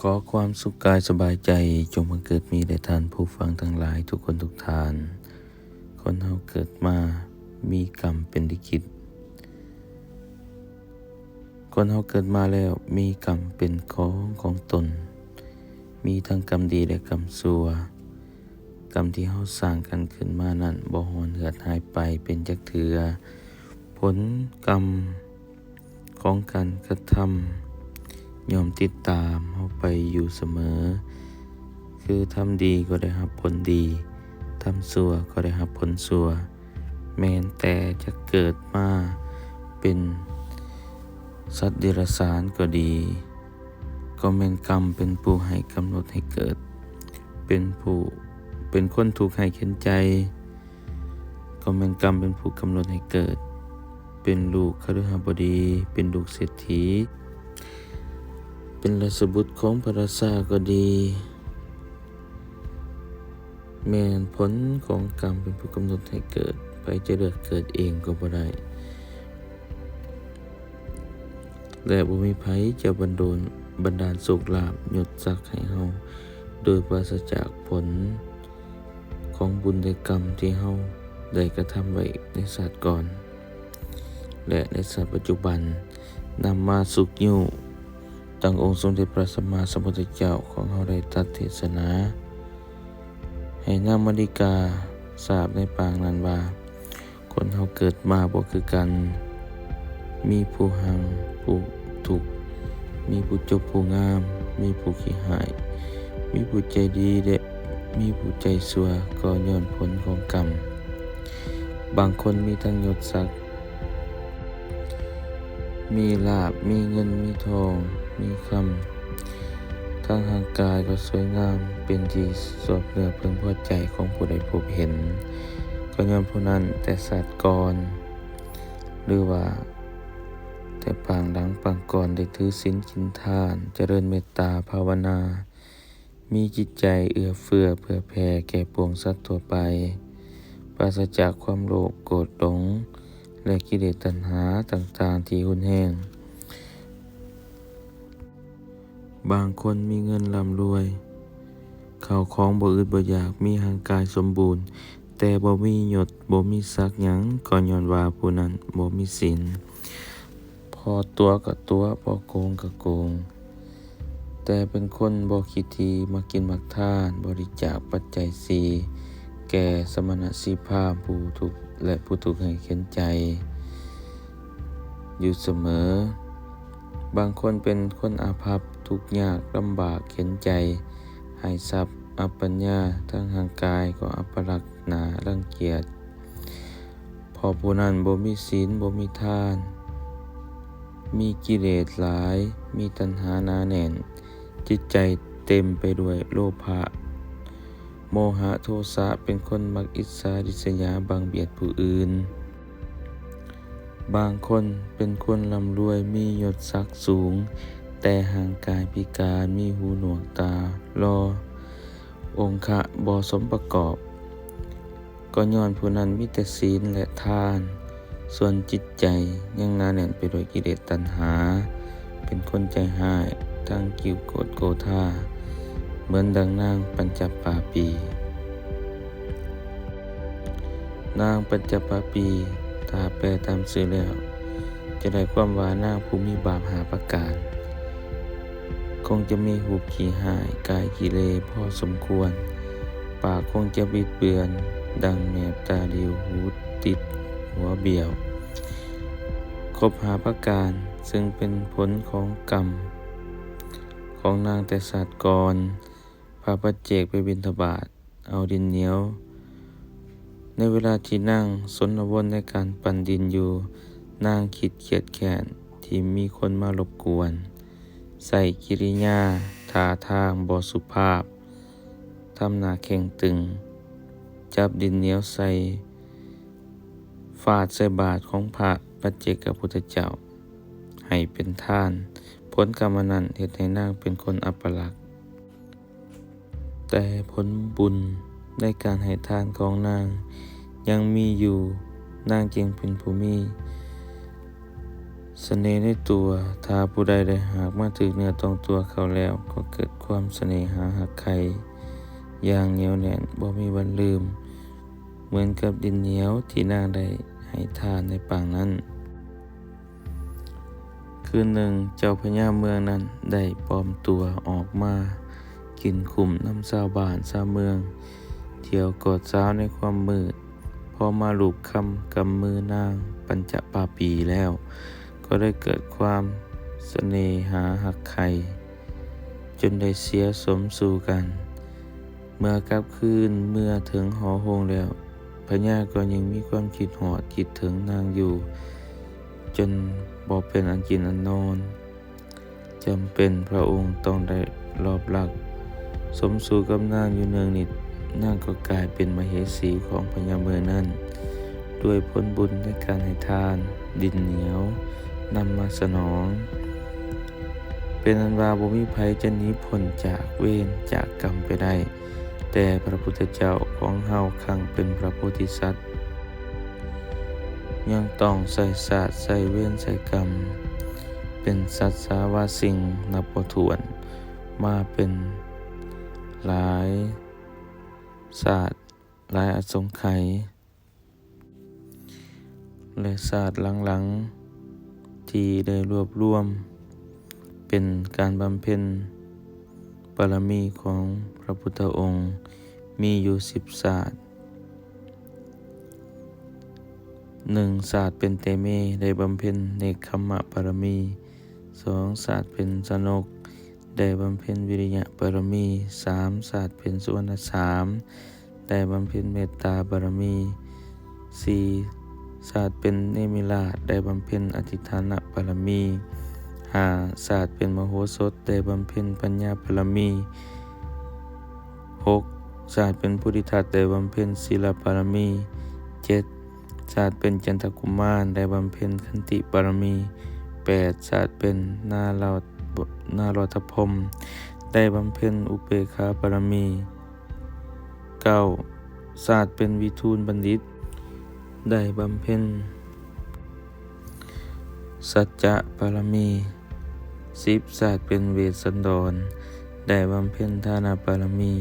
ขอความสุขกายสบายใจจงบังเกิดมีแด่ท่านผู้ฟังทั้งหลายทุกคนทุกทาน คนเฮาเกิดมามีกรรมเป็นลิขิตคนเฮาเกิดมาแล้วมีกรรมเป็นของของตน มีทั้งกรรมดีและกรรมชั่วกรรมที่เฮาสร้างกันขึ้นมานั้นบ่หอนเหือดหายไปเป็นจักเถือ ผลกรรมของการกระทำ ยอมติดตามเฮาไปอยู่เสมอ คือทำดีก็ได้รับผลดี ทำชั่วก็ได้รับผลชั่วแม้นแต่จะเกิดมาเป็นสัตว์เดรัจฉานก็ดี ก็แม่นกรรมเป็นผู้ให้กำหนดให้เกิด เป็นผู้เป็นคนถูกให้เข็นใจ ก็แม่นกรรมเป็นผู้กำหนดให้เกิด เป็นลูกคฤหบดี เป็นลูกเศรษฐี เป็นราชบุตรของพระราชาก็ดี แม่นผลของกรรมเป็นผู้กำหนดให้เกิด ไปจะเลือกเกิดเองก็บ่ได้และบ่มีไผจะบันดลบันดาลสุขลาภยศศักให้เฮาโดยปราศจากผลของบุญและกรรมที่เฮาได้กระทำไว้ในศาสตร์ก่อน และในศาสตร์ปัจจุบันนำมาสุกยู่ ตั้งองค์สมเด็จพระสัมมาสัมพุทธเจ้าของเฮาได้ตัดเทศนา ให้นางมริกาทราบในปางนั้นว่า คนเฮาเกิดมาบ่คือกัน มีผู้หังผู้ถูก มีผู้จบผู้งาม มีผู้ขี้หาย มีผู้ใจดีและมีผู้ใจชั่วก็ย้อนผลของกรรม บางคนมีทั้งยศศักดิ์มีลาบมีเงินมีทอง มีคำทางทางกายก็สวยงามเป็นที่สวบเนื้อเพึงพอใจของผู้ใดพบเห็น ก็ย้อนผู้นั้นแต่สัตว์ก่อนหรือว่า แต่ปางหลังปางก่อนได้ถือศีลกินทานเจริญเมตตาภาวนา มีจิตใจเอื้อเฟื้อเพื่อแผ่แก่ปวงสัตว์ทั่วไป ปราศจากความโลภโกรธหลงและกิเลสตัณหาต่างๆที่หุนแห้ง บางคนมีเงินร่ำรวย ข้าวของบ่อึดบ่อยากมีร่างกายสมบูรณ์ แต่บ่มียศบ่มีศักดิ์หยังก็ย้อนว่าผู้นั้นบ่มีศีลพอตัวก็ตัวพอโกงก็โกง แต่เป็นคนบ่คิดทีมากินมักทานบริจาคปัจจัยสีแก่สมณสีภาพผู้ทุกข์และผู้ถูกให้เข็นใจ อยู่เสมอ บางคนเป็นคนอาภัพทุกข์ยากลำบากเข็นใจ หายทรัพย์ อัปปัญญาทั้งทางกายก็อัปลักษณารังเกียจพอผู้นั้นบ่มีศีลบ่มีทาน มีกิเลสหลาย มีตัณหาหนาแน่น จิตใจเต็มไปด้วยโลภะโมหะโทสะเป็นคนมักอิจฉาริษยาบังเบียดผู้อื่น บางคนเป็นคนร่ำรวยมียศศักดิ์สูง แต่ห่างกายพิการมีหูหนวกตา รอ องค์ะบอสมประกอบ ก็ย้อนผู้นั้นมีแต่ศีลและทาน ส่วนจิตใจยังนาแน่นไปด้วยกิเลสตัณหา เป็นคนใจหายทั้งกิวโกรธโกธาเหมือนดังนางปัญจปาปี นางปัญจปาปี ถ้าแปลตามสื่อแล้ว จะได้ความว่านางผู้มีบาปหาประการ คงจะมีหูขี่หายกายกิเลสพอสมควร ปากคงจะบิดเบือน ดังแมบตาเดียวหูติดหัวเบี่ยวครบหาประการซึ่งเป็นผลของกรรม ของนางแต่ศาสตร์กรพาปัจเจกไปบินทบาทเอาดินเหนียว ในเวลาที่นั่งสนวนในการปั่นดินอยู่ นางคิดเขียดแขนที่มีคนมารบกวน ใส่กิริยาท่าทางบอสุภาพ ทำหนาแข็งตึง จับดินเหนียวใส่ ฟาดใส่บาทของพระปัจเจกพุทธเจ้า ให้เป็นท่าน ผลกรรมนั้นเหตุให้นางเป็นคนอัปลักษณ์แต่ผลบุญ ในการให้ทานของนาง ยังมีอยู่นางจึงเป็นผู้มีเสน่ห์ในตัวถ้าผู้ใดได้หากมาถึกเนื้อตรงตัวเขาแล้วก็เกิดความเสน่หาหักใครอย่างเหนียวแน่นบ่มีวันลืม เหมือนกับดินเหนียวที่นางได้ให้ทานในปางนั้น คืนหนึ่งเจ้าพญาเมืองนั้นได้ปลอมตัวออกมากินขุมน้ำชาวบ้านชาวเมือง เที่ยวกอดสาวในความมืด พอมาลูบคำกำมือนางปัญจปาปีแล้ว ก็ได้เกิดความเสน่หาหักใครจนได้เสียสมสู่กัน เมื่อกลับคืนเมื่อถึงหอโฮงแล้วพญาก็ยังมีความคิดหอดคิดถึงนางอยู่ จนบอเป็นอันกินอันนอนจำเป็นพระองค์ต้องได้รอบหลัก สมสู่กับนางอยู่เนืองนิด นางก็กลายเป็นมเหสีของพญาเมือนั้นด้วยผลบุญในการให้ทาน ดินเหนียวนำมาสนอง เป็นอันว่าบ่มีภัยจะหนีพ้นจากเวรจากกรรมไปได้ แต่พระพุทธเจ้าของเฮาคังเป็นพระโพธิสัตว์ ยังต้องใส่ศาสตร์ใส่เวรใส่กรรม เป็นสัตว์สาวาสิ่งนับบ่ถ้วนมาเป็นหลาย ศาสตร์ลายอสงไขยและศาสตร์หลังๆ ที่ได้รวบรวม เป็นการบำเพ็ญบารมีของพระพุทธองค์มีอยู่สิบศาสตร์หนึ่งศาสตร์เป็นเตเมได้บำเพ็ญเนคขมะบารมีสองศาสตร์เป็นสนก ได้บำเพ็ญวิริยะบารมีสามศาสตร์เป็นสุวรรณสามได้บำเพ็ญเมตตาบารมีสี่ศาสตร์เป็นเนมิลาศได้บำเพ็ญอธิฐานบารมีห้าศาสตร์เป็นมโหสถได้บำเพ็ญปัญญาบารมีหกศาสตร์เป็นพุทธิทัตได้บำเพ็ญศีลบารมีเจ็ดศาสตร์เป็นจันทกุมารได้บำเพ็ญขันติบารมีแปดศาสตร์เป็นนาลา นาลทพมได้บำเพ็ญอุเบกขาบารมีเก้าศาสตร์เป็นวิทูลบัณฑิต ได้บำเพ็ญสัจจะบารมีสิบศาสตร์เป็นเวสสันดร ได้บำเพ็ญทานาบารมี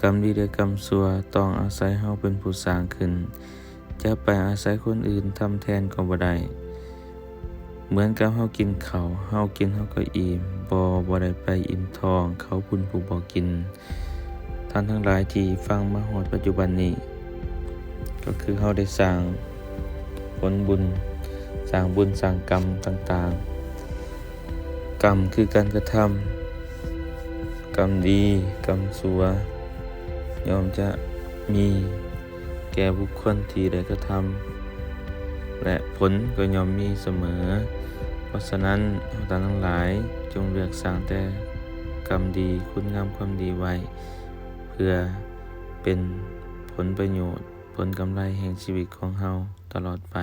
กรรมดีและกรรมสัวต้องอาศัยเฮาเป็นผู้สร้างขึ้น จะไปอาศัยคนอื่นทำแทนก็บ่ได้ เหมือนกับเฮากินเขาเฮากินเฮาก็อิ่มบ่บ่ได้ไปอิ่มทอง เขาบุญผู้บ่กิน ท่านทั้งหลายที่ฟังมาฮอดปัจจุบันนี้ ก็คือเฮาได้สร้างผลบุญสร้างบุญสร้างกรรมต่างๆ กรรมคือการกระทำกรรมดีกรรมสัวยอมจะมีแก่บุคคลที่ได้กระทำ และผลก็ย่อมมีเสมอ เพราะฉะนั้นเราท่านทั้งหลายจงเลือกสร้างแต่กรรมดีคุณงามความดีไว้ เพื่อเป็นผลประโยชน์ ผลกำไรแห่งชีวิตของเราตลอดไป